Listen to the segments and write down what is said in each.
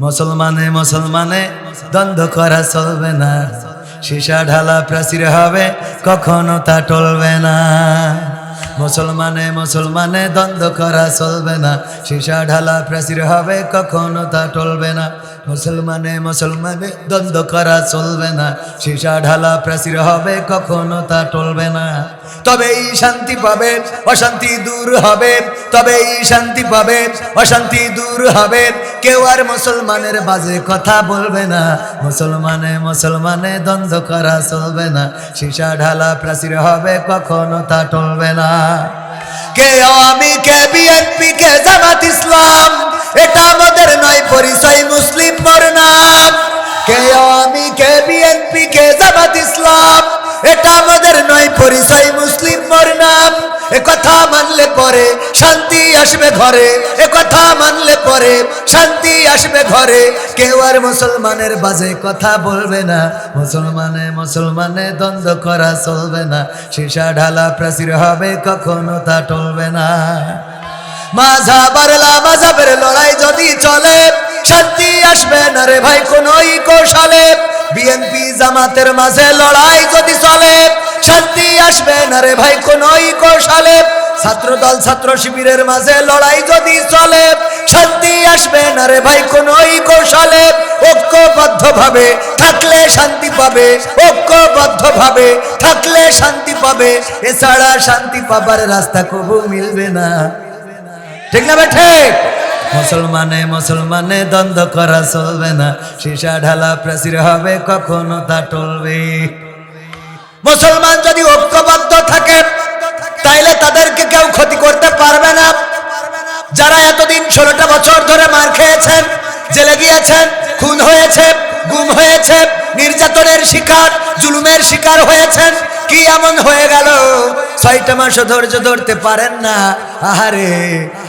মুসলমানে মুসলমানে দ্বন্দ্ব করা চলবে না। সীসা ঢালা প্রাচীর হবে, কখনো তা টলবে না। মুসলমানে মুসলমানে দ্বন্দ্ব করা চলবে না। সীসা ঢালা প্রাচীর হবে, কখনো তা টলবে না। মুসলমানে মুসলমানে দ্বন্দ্ব করা চলবে না। সীসা ঢালা প্রাচীর হবে, কখনো তা টলবে না। তবেই শান্তি পাবে, অশান্তি দূর হবে। তবেই শান্তি পাবে, অশান্তি দূর হবে। কেউ আর মুসলমানের বাজে কথা বলবে না। মুসলমানে মুসলমানে দ্বন্দ্ব করা চলবে না। সীসা ঢালা প্রাচীর হবে, কখনো তা টলবে না। কে আমি, কে বিএনপি কে জামাত ইসলাম, এটা আমাদের নয়, পরিচয় মুসলিম নাম কে আমি, কে বিএনপি কে জামাত ইসলাম এটা আমাদের নয়, পরিচয় মুসলিম মোর নাম। এ কথা মানলে পরে শান্তি আসবে ঘরে। এ কথা মানলে পরে শান্তি আসবে ঘরে। কেউ আর মুসলমানের বাজে কথা বলবে না। মুসলমানে মুসলমানে দ্বন্দ্ব করা চলবে না। সীসা ঢালা প্রাচীর হবে, কখনো তা টলবে না। মাঝাবারলা মাঝাবের লড়াই যদি চলে, শান্তি আসবে না রে ভাই কোন কৌশলে। বিএনপি জামাতের মাঝে লড়াই যদি চলে, শান্তি আসবে না রে ভাই, কোন কৌশলে ছাত্র দল ছাত্র শিবিরের মাঝে লড়াই যদি চলে, শান্তি আসবে না রে ভাই, কোন কৌশলে ঐক্যবদ্ধ ভাবে থাকলে শান্তি পাবে ঐক্যবদ্ধ ভাবে থাকলে শান্তি পাবে, এছাড়া শান্তি পাবার রাস্তা কবু মিলবে না। ঠিক না বেঠে মুসলমানে মুসলমানে দ্বন্দ্ব করা চলবে না। সীসা ঢালা প্রাচীর হবে, কখনো তা টলবে। মুসলমান যদি ঐক্যবদ্ধ থাকে, তাইলে তাদেরকে কেউ ক্ষতি করতে পারবে না। যারা এতদিন ষোলোটা বছর ধরে মার খেয়েছেন, জেলে গিয়েছেন, খুন হয়েছে, গুম হয়েছে, নির্যাতনের শিকার, জুলুমের শিকার হয়েছেন, কি এমন হয়ে গেল? ছয়টা মাস ধৈর্য ধরতে পারেন না। আহারে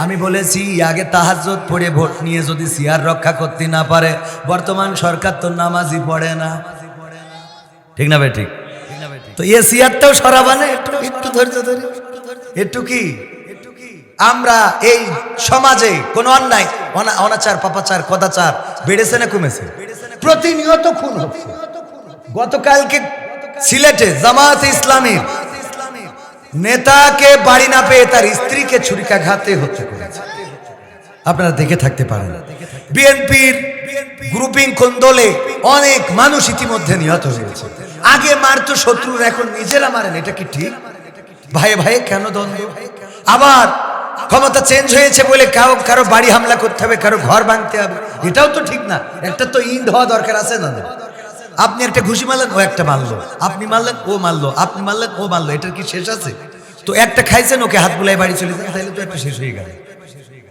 আমি বলেছি, আগে তাহাজ্জত পড়ে ভোট নিয়ে যদি সিয়ার রক্ষা করতে না পারে, বর্তমান সরকার তো নামাজি পড়ে না। ঠিক না ভাই, ঠিক? তো এ সিয়ারটাও সরাবানে একটু একটু ধৈর্য ধরে। একটু কি? আমরা এই সমাজে কোন অন্যায়, অনা- অনাচার, পাপাচার, কদাচার বেড়েছে না কমেছে? প্রতিনিয়ত খুন হচ্ছে। গতকালকে সিলেটে জামাত ইসলামী নেতাকে বাড়ি না পেয়ে তার স্ত্রীকে ছুরিকাঘাতে হত্যা করেছে। আপনারা দেখে থাকতে পারেন। বিএনপির গ্রুপিং কোন্দলে অনেক মানুষ ইতিমধ্যে নিহত হয়েছে। আগে মারতো শত্রুর, এখন নিজেরা মারেন, এটা কি ঠিক? ভাই ভাই কেন দ্বন্দ্ব? আবার ক্ষমতা চেঞ্জ হয়েছে বলে কারও কারও বাড়ি হামলা করতে হবে, কারও ঘর ভাঙতে হবে। এটাও তো ঠিক না। একটা তো ইন্ড হওয়া দরকার আছে না? আপনি একটা ঘুষি মারলেন, ও একটা মারলো। আপনি মারলেন, ও মারলো। আপনি মারলেন, ও মারলো। এটার কি শেষ আছে? তো একটা খাইছেন, ওকে হাত বুলাই বাড়ি চলে যায়। তাহলে তো একটা শেষ হয়ে গেল।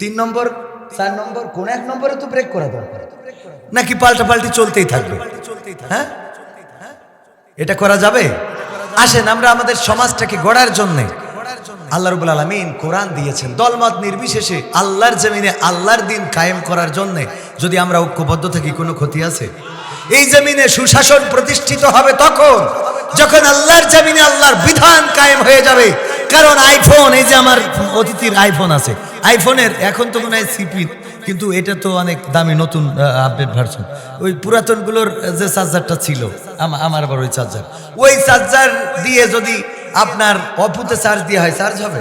তিন নম্বর, চার নম্বর, কোন এক নম্বরে তো ব্রেক করা দরকার। নাকি পাল্টা পাল্টি চলতেই থাকবে? হ্যাঁ? এটা করা যাবে? আসেন, আমরা আমাদের সমাজটাকে গড়ার জন্য আল্লাহ রবুল আলমিন কোরআন দিয়েছেন। দলমত নির্বিশেষে আল্লাহর জমিনে আল্লাহর দিন কায়েম করার জন্যে যদি আমরা ঐক্যবদ্ধ থাকি, কোনো ক্ষতি আছে? এই জমিনে সুশাসন প্রতিষ্ঠিত হবে তখন, যখন আল্লাহর জমিনে আল্লাহর বিধান কায়েম হয়ে যাবে কারণ আইফোন এই যে আমার অতিথির আইফোন আছে। আইফোনের এখন তো মনে হয় সিপি কিন্তু এটা তো অনেক দামি নতুন আপডেট ভার্সন ওই পুরাতনগুলোর যে চার্জারটা ছিল আমার আবার ওই চার্জার ওই চার্জার দিয়ে যদি আপনার অপুতে চার্জ দিয়ে হয় চার্জ হবে?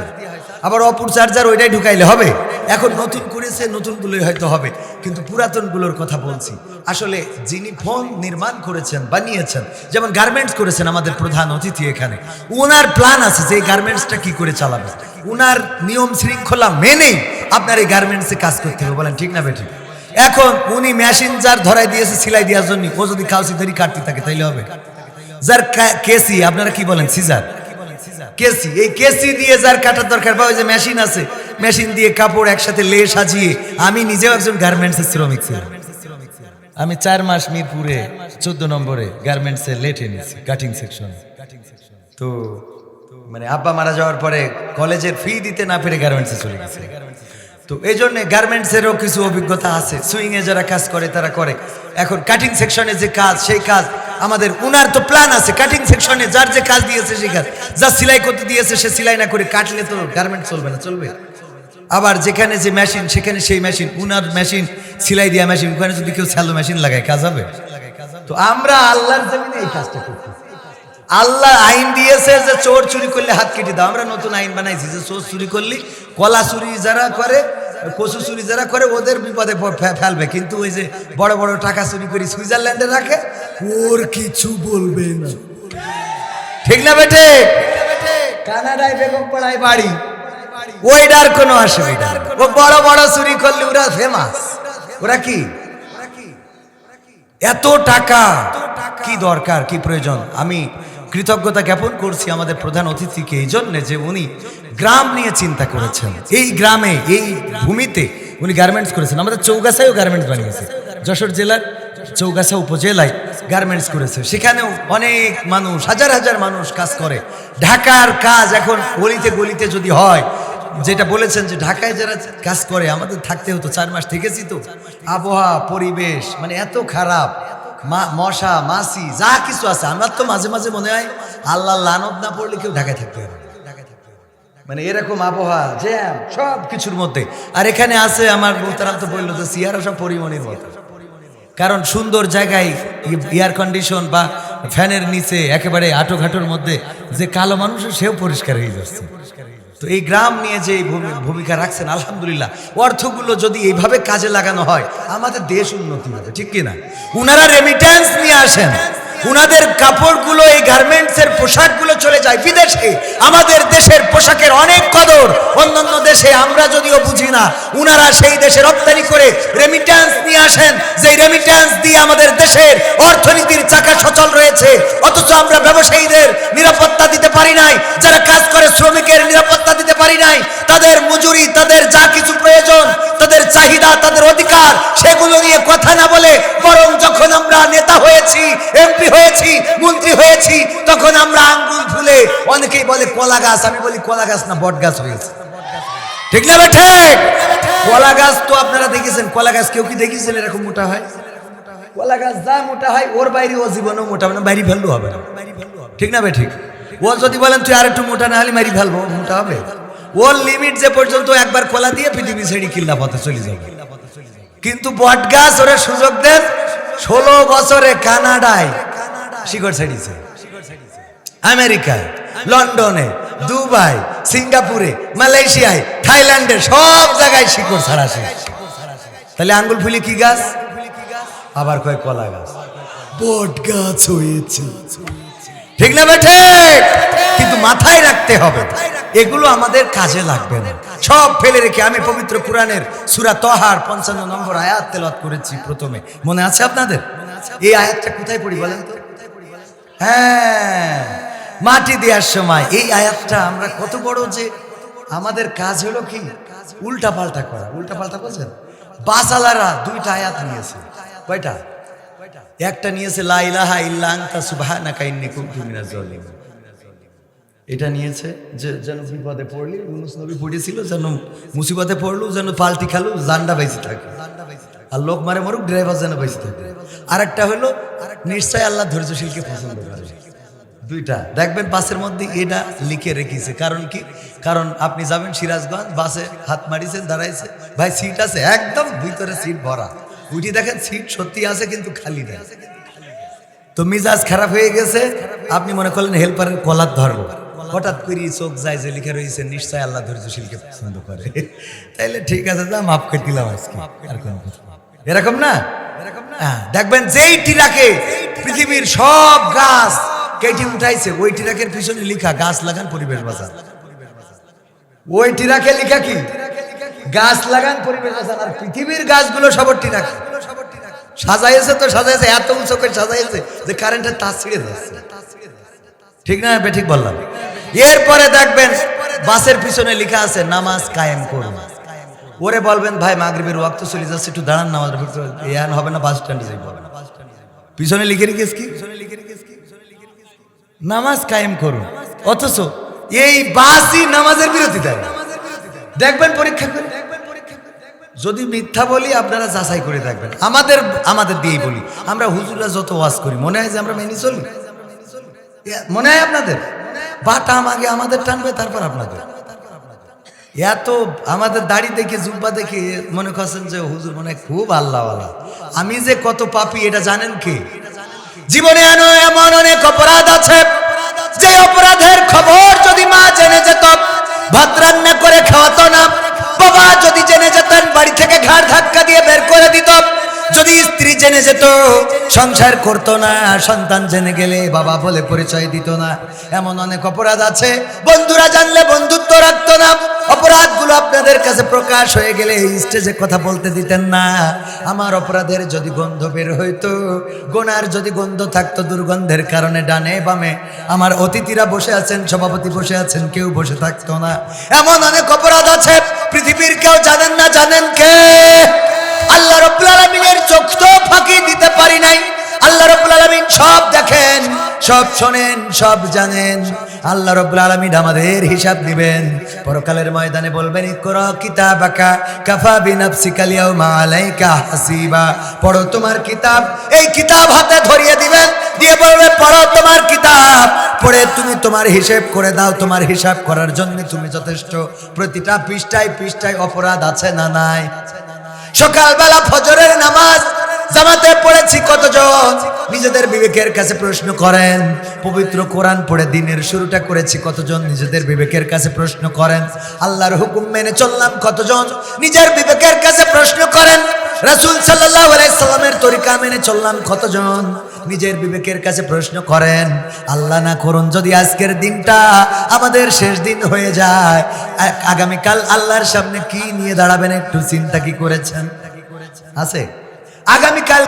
আবার অপুর চার্জার ওইটাই ঢুকাইলে হবে। এখন নতুন করেছে নতুনগুলোই হয়তো হবে। কিন্তু পুরাতনগুলোর কথা বলছি। আসলে যিনি ফোন নির্মাণ করেছেন, বানিয়েছেন, যেমন গার্মেন্টস করেছেন আমাদের প্রধান অতিথি এখানে ওনার প্ল্যান আছে যে এই গার্মেন্টসটা কি করে চালাবে। ওনার নিয়ম শৃঙ্খলা মেনেই আপনার এই গার্মেন্টসে কাজ করতে হবে। বলেন, ঠিক না বেঠিক? এখন উনি মেশিন যার ধরাই দিয়েছে, সিলাই দেওয়ার জন্য ও যদি কাউসি ধরি কাটতে থাকে, তাইলে হবে। যার কেসি, আপনারা কি বলেন, সিজার? কেসি, এই কেসি দিয়ে যার কাটার দরকার বা ওই যে মেশিন আছে, মেশিন দিয়ে কাপড় একসাথে লে সাজিয়ে, আমি নিজেও একজন গার্মেন্টসের শ্রমিক ছিলাম আমি চার মাস মিরপুরে চোদ্দ নম্বরে গার্মেন্টসে লেটে নিয়েছি কাটিং সেকশন তো মানে আব্বা মারা যাওয়ার পরে কলেজের ফি দিতে না পেরে গার্মেন্টসে চলে গেছে। তো এই জন্য গার্মেন্টসেরও কিছু অভিজ্ঞতা আছে। সুইং এ যারা কাজ করে, তারা করে। এখন কাটিং সেকশনে যে কাজ, সেই কাজ আমাদের উনার তো প্ল্যান আছে কাটিং সেকশনে যার যে কাজ দিয়েছে সেই কাজ। যা সেলাই করতে দিয়েছে সে সেলাই না করে কাটলে তো গার্মেন্ট চলবে না, চলবে। আবার যেখানে যে মেশিন সেখানে সেই মেশিন উনার মেশিন সিলাই দেওয়া মেশিন ওখানে যদি কেউ স্যালো মেশিন লাগায়, কাজ হবে? তো আমরা আল্লাহর জমিনে এই কাজটা করতে আল্লাহ আইন দিয়েছে যে চোর চুরি করলে হাত কেটে দাও। আমরা নতুন আইন বানাইছি যে চোর চুরি করলে, কলা চুরি যারা করে কচু চুরি যারা করে, ওদের বিপদে ফেলবে। কিন্তু ওই যে বড় বড় টাকা চুরি করে সুইজারল্যান্ডে রাখে, ওর কিছু বলবে না। ঠিক না বেটে কানাডায় বেগম পড়ায় বাড়ি। ওইটার কোনো অসুবিধা। ও বড় বড় চুরি করলে ওরা ফেমাস ওরা কি? এত টাকা। কি দরকার? কি প্রয়োজন? আমি কৃতজ্ঞতা জ্ঞাপন করছি আমাদের প্রধান অতিথিকে, এই জন্যে যে উনি গ্রাম নিয়ে চিন্তা করেছেন। এই গ্রামে, এই ভূমিতে উনি গার্মেন্টস করেছেন। আমাদের চৌগাছায়ও গার্মেন্টস বানিয়েছে। যশোর জেলার চৌগাছা উপজেলায় গার্মেন্টস করেছে। সেখানেও অনেক মানুষ, হাজার হাজার মানুষ কাজ করে। ঢাকার কাজ এখন গলিতে গলিতে যদি হয়, যেটা বলেছেন যে ঢাকায় যারা কাজ করে, আমাদের থাকতে হতো চার মাস থেকেছি তো। আবহাওয়া, পরিবেশ মানে এত খারাপ। মশা, মাছি, যা কিছু আছে, আমার তো মাঝে মাঝে মনে হয় আল্লাহ লানত না পড়লে কেউ ঢাকায় থাকতে না। মানে এরকম আবহাওয়া, জ্যাম, সব কিছুর মধ্যে। আর এখানে আছে আমার মোহতারাম তো বলল যে সিয়ারা সব পরিমণির মতো। কারণ সুন্দর জায়গায় এয়ার কন্ডিশন বা ফ্যানের নিচে একেবারে আটোঘাটোর মধ্যে যে কালো মানুষ, সেও পরিষ্কার হয়ে যাচ্ছে। তো এই গ্রাম নিয়ে যে ভূমিকা রাখছেন, আলহামদুলিল্লাহ। অর্থগুলো যদি এইভাবে কাজে লাগানো হয়, আমাদের দেশ উন্নতি হবে, ঠিক কিনা? উনারা রেমিট্যান্স নিয়ে আসেন। উনাদের কাপড়গুলো, এই গার্মেন্টসের পোশাকগুলো চলে যায় বিদেশে। আমাদের দেশের পোশাকের অনেক কদর। অন্যান্য দেশে আমরা যদিও বুঝি না, উনারা সেই দেশে রপ্তানি করে রেমিট্যান্স নিয়ে আসেন। যে রেমিট্যান্স দিয়ে আমাদের দেশের অর্থনীতির চাকা সচল রয়েছে, অথচ আমরা ব্যবসায়ীদের নিরাপত্তা দিতে পারি নাই, যারা কাজ করে শ্রমিকের নিরাপত্তা দিতে পারি নাই, তাদের মজুরি, তাদের যা কিছু প্রয়োজন, তাদের চাহিদা, তাদের অধিকার সেগুলো নিয়ে কথা না বলে বরং যখন আমরা নেতা হয়েছি এমপি হয়েছি, মন্ত্রী হয়েছি, তখন আমরা আঙ্গুল ফুলে অনেকেই বলে কলা গাছ। আমি বলি কলা গাছ না, বট গাছ হয়েছে। ঠিক না বেঠে কলা গাছ তো আপনারা দেখেছেন, কলা গাছ কেউ কি দেখেছেন এরকম মোটা হয়? কলা গাছ যা মোটা হয়, ওর বাইরে ও জীবনেও মোটা হবে না বাইরে ফেললেও হবে না। ঠিক না ঠিক? ও যদি বলেন, তুই আর একটু মোটা না হলে মারি ফেলব, মোটা হবে। ওর লিমিট যে পর্যন্ত একবার কলা দিয়ে পৃথিবী ছেড়ে কিল্লা পথে চলে যাবে। কিন্তু বট গাছ, ওরা সুযোগ দেন ষোলো বছরে কানাডায় শিকড় ছেড়েছে। আমেরিকায়, লন্ডনে, দুবাই, সিঙ্গাপুরে, মালয়েশিয়ায়, থাইল্যান্ডে সব জায়গায় শিকড় ছাড়া তাহলে আঙ্গুল ফুলি কি গাছ? আবার কয় কলা গাছ। বট গাছ হয়েছে। ঠিক না বেঠে কিন্তু মাথায় রাখতে হবে, এগুলো আমাদের কাজে লাগবে না। সব ফেলে রেখে আমি পবিত্র কোরআনের সুরা তহার পঞ্চান্ন নম্বর আয়াত তেলাত করেছি প্রথমে। মনে আছে আপনাদের? এই আয়াতটা কোথায় পড়ি বলেন তো? হ্যাঁ মাটি দেওয়ার সময়। এই আয়াতটা আমরা কত বড় যে আমাদের কাজ হলো কি? উল্টা পাল্টা করা। উল্টা পাল্টা বলছেন? বাসালারা দুইটা আয়াত নিয়েছে। কয়টা? একটা নিয়েছে, লা ইলাহা ইল্লা আনতা সুবহানাকা ইন্নী কুনতু মিনাজ জালিমিন। এটা নিয়েছে যে যেন বিপদে পড়লি ইউনুস নবী পড়েছিল, যেন মুসিবতে পড়ল, যেন পাল্টি খালো, জান্ডা বেঁচে থাকে। আর লোক মারে মরুক, ড্রাইভার যেন বেঁচে থাকে। আরেকটা হলো, নিশ্চয় আল্লাহ ধৈর্যশীলকে পছন্দ করে। দুইটা, দেখবেন বাসের মধ্যে এটা লিখে রেখেছে। কারণ কি? কারণ আপনি যাবেন সিরাজগঞ্জ, বাসে হাত মারিছেন, দাঁড়াইছে। ভাই, সিট আছে, একদম ভিতরে সিট ভরা। উঠি দেখেন, সিট সত্যি আছে, কিন্তু খালি নেই। তো মিজাজ খারাপ হয়ে গেছে, আপনি মনে করলেন হেল্পারের কলার ধরবো। হঠাৎ করে চোখ যায় যে লিখে রয়েছে নিশ্চয় আল্লাহ ধৈর্যশীলকে পছন্দ করে। তাইলে ঠিক আছে যা মাফ করে দিলাম আজকে আর কোনো কথা না। এরকম না? হ্যাঁ, দেখবেন যেই টিরাকে পৃথিবীর সব গাছ কেটে উঠাইছে ওই টিরাকের পিছনে লিখা গাছ লাগান পরিবেশ বাঁচান। ওই টিরাকে লিখা কি? গাছ লাগান পরিবেশ বাঁচান। আর পৃথিবীর গাছগুলো সব টিরাকে। সাজাইছে তো সাজাইছে এত উঁচু করে সাজাইছে যে কারেন্টের তার ছিঁড়ে যাচ্ছে। ঠিক না বে ঠিক বললাম? এরপরে দেখবেন বাসের পিছনে লেখা আছে, নামাজ কায়েম করুন। ওরে বলবেন, ভাই, মাগরিবের ওয়াক্ত চলে যাচ্ছে, একটু দাঁড়ান নামাজ ইয়ান হবে না, বাস স্ট্যান্ডে যাইব। পিছনে লিখে রেখেছ কি নামাজ কায়েম করুন। অথচ এই বাসই নামাজের বিরতি দেয় দেখবেন পরীক্ষা করে। যদি মিথ্যা বলি, আপনারা যাচাই করে দেখবেন। আমাদের আমাদের দিয়েই বলি। আমরা হুজুরা যত ওয়াজ করি, মনে হয় যে আমরা মেনে চলি? মনে হয় আপনাদের? টাম আগে আমাদের টানবে, তারপর আপনাদের এত আমাদের দাড়ি দেখে, জুব্বা দেখে মনে করছেন যে হুজুর মনে খুব আল্লাহওয়ালা। আমি যে কত পাপি, এটা জানেন কি? জীবনে আনো এমন অনেক অপরাধ আছে। যে অপরাধের খবর যদি মা জেনে যেত, ভাত করে খাওয়াতো না। বাবা যদি জেনে যেতেন, বাড়ি থেকে ঘাড় ধাক্কা দিয়ে বের করে দিত। যদি স্ত্রী জেনে যেত, সংসার করতো না, সন্তান জেনে গেলে বাবা বলে পরিচয় দিত না। এমন অনেক অপরাধ আছে। বন্ধুরা জানলে বন্ধুত্ব রাখতো না। অপরাধগুলো আপনাদের কাছে প্রকাশ হয়ে গেলে স্টেজে কথা বলতে দিতেন না। আমার অপরাধের যদি গন্ধ বের হইতো, গোনার যদি গন্ধ থাকতো দুর্গন্ধের কারণে ডানে বামে, আমার অতিথিরা বসে আছেন, সভাপতি বসে আছেন, কেউ বসে থাকতো না। এমন অনেক অপরাধ আছে। পৃথিবীর কেউ জানেন না, জানেন কে? আল্লাহ রব্বুল আলমিনের চোখ তো ফাঁকি দিতে পারি নাই। আল্লাহ রব্বুল আলমিন সব দেখেন, সব শোনেন, সব জানেন। আল্লাহ রব্বুল আলমিন আমাদের হিসাব দিবেন। পরকালের ময়দানে বলবেন, ইকরা কিতাবাকা কাফা বিনাফসিকা লিয়াউমা আলাইকা হাসিবা। পড়ো তোমার কিতাব, এই কিতাব হাতে ধরিয়ে দিবেন, দিয়ে বলবে, পড়ো তোমার কিতাব। পড়ে তুমি তোমার হিসেব করে দাও, তোমার হিসাব করার জন্য তুমি যথেষ্ট। প্রতিটা পৃষ্ঠায় পৃষ্ঠায় অপরাধ আছে না নাই? সকালবেলা ফজরের নামাজ, জামাতে পড়েছি কতজন? নিজেদের বিবেকের কাছে প্রশ্ন করেন। পবিত্র কোরআন পড়ে দিনের শুরুটা করেছি কতজন? নিজেদের বিবেকের কাছে প্রশ্ন করেন। আল্লাহর হুকুম মেনে চললাম কতজন? নিজের বিবেকের কাছে প্রশ্ন করেন। রাসূল সাল্লাল্লাহু আলাইহি সাল্লামের তরিকা মেনে চললাম কতজন? নিজের বিবেকের কাছে প্রশ্ন করেন, আল্লাহ না করুন যদি আজকের দিনটা আমাদের শেষ দিন হয়ে যায় আগামীকাল আল্লাহর সামনে কি নিয়ে দাঁড়াবেন একটু চিন্তা কি করেছেন? আছে। আগামীকাল